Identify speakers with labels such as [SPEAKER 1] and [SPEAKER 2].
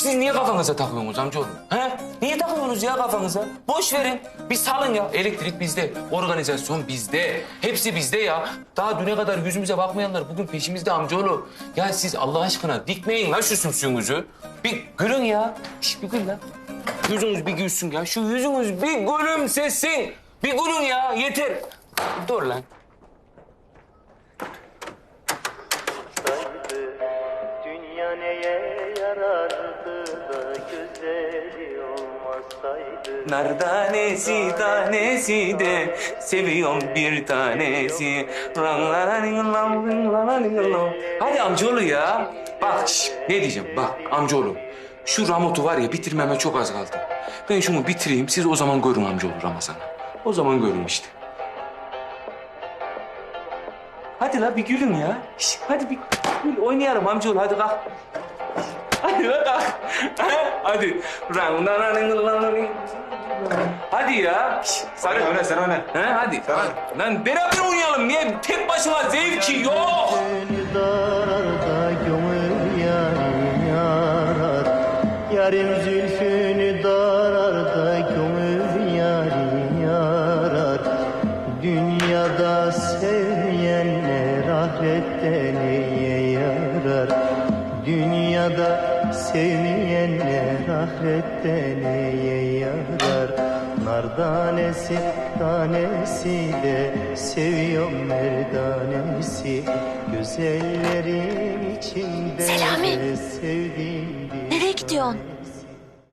[SPEAKER 1] Siz niye kafanıza takıyorsunuz amcaoğlu? He? Niye takıyorsunuz ya kafanıza? Boş verin. Bir salın ya. Elektrik bizde, organizasyon bizde. Hepsi bizde ya. Daha düne kadar yüzümüze bakmayanlar bugün peşimizde amcaoğlu. Ya siz Allah aşkına dikmeyin lan şu sümsüğünüzü. Bir gülün ya. Şş, bir gül lan. Yüzünüz bir gülsün ya. Şu yüzünüz bir gülümsesin. Bir gülün ya yeter. Dur lan.
[SPEAKER 2] Olmasaydı
[SPEAKER 1] Nardanesi tanesi de seviyorum bir tanesi. Hadi amcaoğlu ya. Bak şş, ne diyeceğim bak amcaoğlu. Şu Ramot'u var ya bitirmeme çok az kaldı. Ben şunu bitireyim siz o zaman görün amcaoğlu Ramazan'ı. O zaman görün işte. Hadi la bir gülün ya. Şş, hadi bir gül oynayalım amcaoğlu hadi kalk. Hadi la kalk. hadi. Hadi ya. Sarı.
[SPEAKER 3] Öne sen öne.
[SPEAKER 1] He hadi. hadi. Lan beraber oynayalım. Niye tek başına zevki yok?
[SPEAKER 2] Yarim yarar Yarim zülfünü dararda gönül yarim yarar Dünyada sevmeyenler ahirette neye yarar Dünyada sevmeyenler ahirette neye yarar Nar tanesi de seviyorum merdanesi Güzellerin içinde
[SPEAKER 4] Selami.
[SPEAKER 2] sevdiğim bir
[SPEAKER 4] Nereye gidiyorsun?